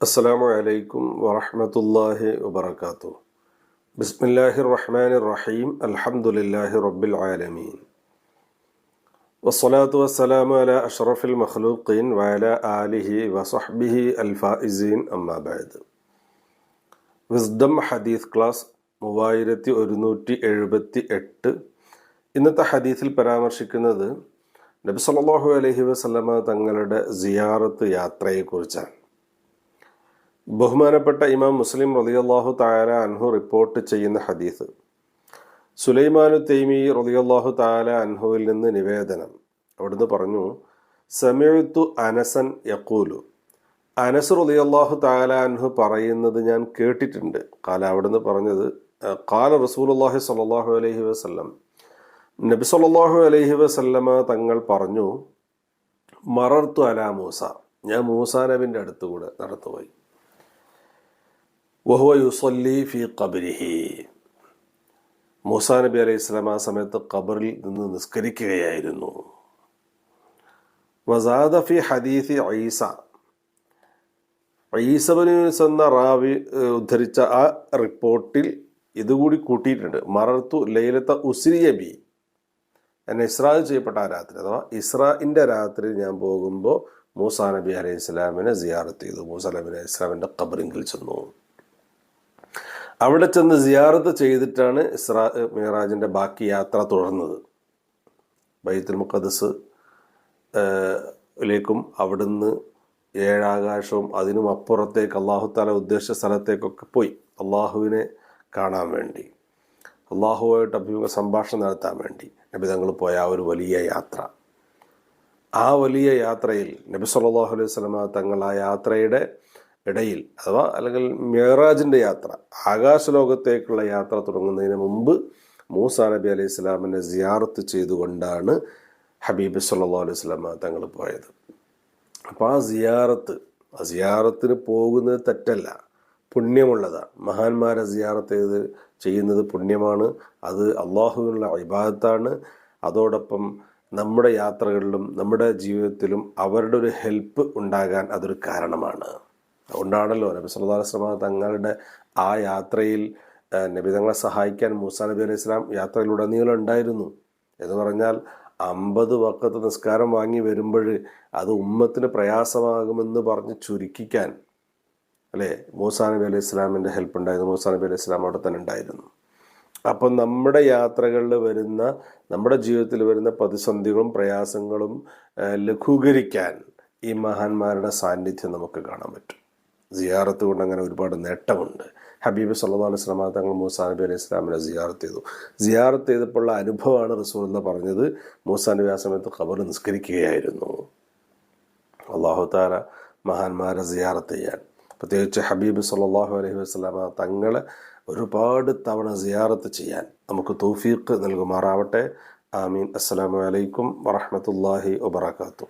അസ്സാമു അലൈക്കും വറഹമത്തല്ലാഹി വബർക്കാത്തു ബിസ്മില്ലാഹി റഹ്മാൻ റഹീം അൽഹമുല്ലാഹി റബ്ബിൽ ആലമീൻ വസ്സലാത്തു വസ്സലാമു അല അഷ്റഫിൽ മഖ്ലൂഖീൻ വഅല ആലിഹി വസഹ്ബിഹി അൽഫായിസീൻ അമ്മാബാദ് വിസ്ഡം ഹദീസ് ക്ലാസ് മൂവായിരത്തി ഒരുന്നൂറ്റി എഴുപത്തി എട്ട് ഇന്നത്തെ ഹദീസിൽ പരാമർശിക്കുന്നത് നബി സല്ലല്ലാഹു അലൈഹി വസല്ലമ തങ്ങളുടെ സിയാറത്ത് യാത്രയെക്കുറിച്ചാണ്. ബഹുമാനപ്പെട്ട ഇമാം മുസ്ലിം റളിയല്ലാഹു താര അൻഹു റിപ്പോർട്ട് ചെയ്യുന്ന ഹദീസ്. സുലൈമാനു തൈമി റളിയല്ലാഹു താല അൻഹുവിൽ നിന്ന് നിവേദനം. അവിടുന്ന് പറഞ്ഞു സമയത്തു അനസൻ യക്കൂലു അനസ് റളിയല്ലാഹു താല അൻഹു പറയുന്നത് ഞാൻ കേട്ടിട്ടുണ്ട്. കാല അവിടുന്ന് പറഞ്ഞത് കാല റസൂലുള്ളാഹി സലാഹു അലഹി വസല്ലം നബി സല്ലാഹു അലൈഹി വസല്ലമ തങ്ങൾ പറഞ്ഞു മറർത്തു അല മൂസ. ഞാൻ മൂസ നബിന്റെ അടുത്തുകൂടെ നടത്തുപോയി വഹുവ യുസല്ലി ഫി കബരിഹി മൂസാ നബി അലൈഹി സ്വലാം ആ സമയത്ത് ഖബറിൽ നിന്ന് നിസ്കരിക്കുകയായിരുന്നു. വസാദ ഫി ഹദീസി ഐസ ഐസബനുസ് എന്ന റാവി ഉദ്ധരിച്ച ആ റിപ്പോർട്ടിൽ ഇതുകൂടി കൂട്ടിയിട്ടുണ്ട്. മറർത്തു ലൈലത്ത ഉസ്രിയബി എന്നെ ഇസ്രായേൽ ചെയ്യപ്പെട്ട ആ രാത്രി അഥവാ ഇസ്രാഇന്റെ രാത്രി ഞാൻ പോകുമ്പോൾ മൂസാ നബി അലൈഹി സ്വലാമിനെ സിയാറത്ത് ചെയ്തു. മൂസാ നബി അലൈഹി സ്വലാമിന്റെ ഖബറിങ്കിൽ ചെന്നു. അവിടെ ചെന്ന് സിയാറത്ത് ചെയ്തിട്ടാണ് ഇസ്രാ മിറാജിന്റെ ബാക്കി യാത്ര തുടർന്നത്. ബൈത്തുൽ മുഖദസ് ലേക്കും അവിടുന്ന് ഏഴാകാശവും അതിനും അപ്പുറത്തേക്ക് അള്ളാഹു താല ഉദ്ദേശ സ്ഥലത്തേക്കൊക്കെ പോയി. അള്ളാഹുവിനെ കാണാൻ വേണ്ടി. അള്ളാഹുവായിട്ട് അഭിമുഖ സംഭാഷണം നടത്താൻ വേണ്ടി. നബി തങ്ങൾ പോയ ആ ഒരു വലിയ യാത്ര. ആ വലിയ യാത്രയിൽ നബി സല്ലാഹു അലൈഹി സ്വലമ തങ്ങൾ ആ യാത്രയുടെ ഇടയിൽ അഥവാ അല്ലെങ്കിൽ മേറാജിന്റെ യാത്ര ആകാശലോകത്തേക്കുള്ള യാത്ര തുടങ്ങുന്നതിന് മുമ്പ് മൂസ നബി അലൈഹി സ്വലാമിനെ സിയാറത്ത് ചെയ്തുകൊണ്ടാണ് ഹബീബ് സല്ലാ അലൈഹി സ്വലാമ തങ്ങൾ പോയത്. അപ്പോൾ ആ സിയാറത്ത് ആ സിയാറത്തിന് പോകുന്നത് തെറ്റല്ല. പുണ്യമുള്ളതാണ്. മഹാന്മാരെ സിയാറത്ത് ചെയ്ത് ചെയ്യുന്നത് പുണ്യമാണ്. അത് അള്ളാഹുവിനുള്ള ഇബാദത്താണ്. അതോടൊപ്പം നമ്മുടെ യാത്രകളിലും നമ്മുടെ ജീവിതത്തിലും അവരുടെ ഒരു ഹെൽപ്പ് ഉണ്ടാകാൻ അതൊരു കാരണമാണ്. അതുകൊണ്ടാണല്ലോ നബി വസല്ലം തങ്ങളുടെ ആ യാത്രയിൽ നബി തങ്ങളെ സഹായിക്കാൻ മൂസ നബി അലൈഹി സ്വലാം യാത്രയിലുടനീളം ഉണ്ടായിരുന്നു. എന്ന് പറഞ്ഞാൽ അമ്പത് വക്കത്ത് നിസ്കാരം വാങ്ങി വരുമ്പോൾ അത് ഉമ്മത്തിന് പ്രയാസമാകുമെന്ന് പറഞ്ഞ് ചുരുക്കിക്കാൻ അല്ലേ? മൂസാ നബി അലൈഹി ഇസ്ലാമിന്റെ ഹെൽപ്പ് ഉണ്ടായിരുന്നു. മൂസാ നബി അലൈഹി ഇസ്ലാം അവിടെ തന്നെ ഉണ്ടായിരുന്നു. അപ്പം നമ്മുടെ യാത്രകളിൽ വരുന്ന നമ്മുടെ ജീവിതത്തിൽ വരുന്ന പ്രതിസന്ധികളും പ്രയാസങ്ങളും ലഘൂകരിക്കാൻ ഈ മഹാന്മാരുടെ സാന്നിധ്യം നമുക്ക് കാണാൻ പറ്റും. സിയാറത്ത് കൊണ്ട് അങ്ങനെ ഒരുപാട് നേട്ടമുണ്ട്. ഹബീബ് സല്ലല്ലാഹു അലൈഹി വസല്ലം തങ്ങൾ മൂസാ നബി അലൈഹി ഇസ്ലാമിനെ സിയാറത്ത് ചെയ്തു. സിയാറത്ത് ചെയ്തപ്പോഴുള്ള അനുഭവമാണ് റസൂൽ എന്ന് പറഞ്ഞത്. മൂസാ നബി ആ സമയത്ത് ഖബർ നിസ്കരിക്കുകയായിരുന്നു. അള്ളാഹു താല മഹാന്മാരെ സിയാറത്ത് ചെയ്യാൻ പ്രത്യേകിച്ച് ഹബീബ് സല്ലല്ലാഹു അലൈഹി വസ്ലാമ തങ്ങളെ ഒരുപാട് തവണ സിയാറത്ത് ചെയ്യാൻ നമുക്ക് തൗഫീഖ് നൽകുമാറാവട്ടെ. ആമീൻ. അസ്സലാമു അലൈക്കും വറഹ്മത്തുള്ളാഹി വബറകാതുഹു.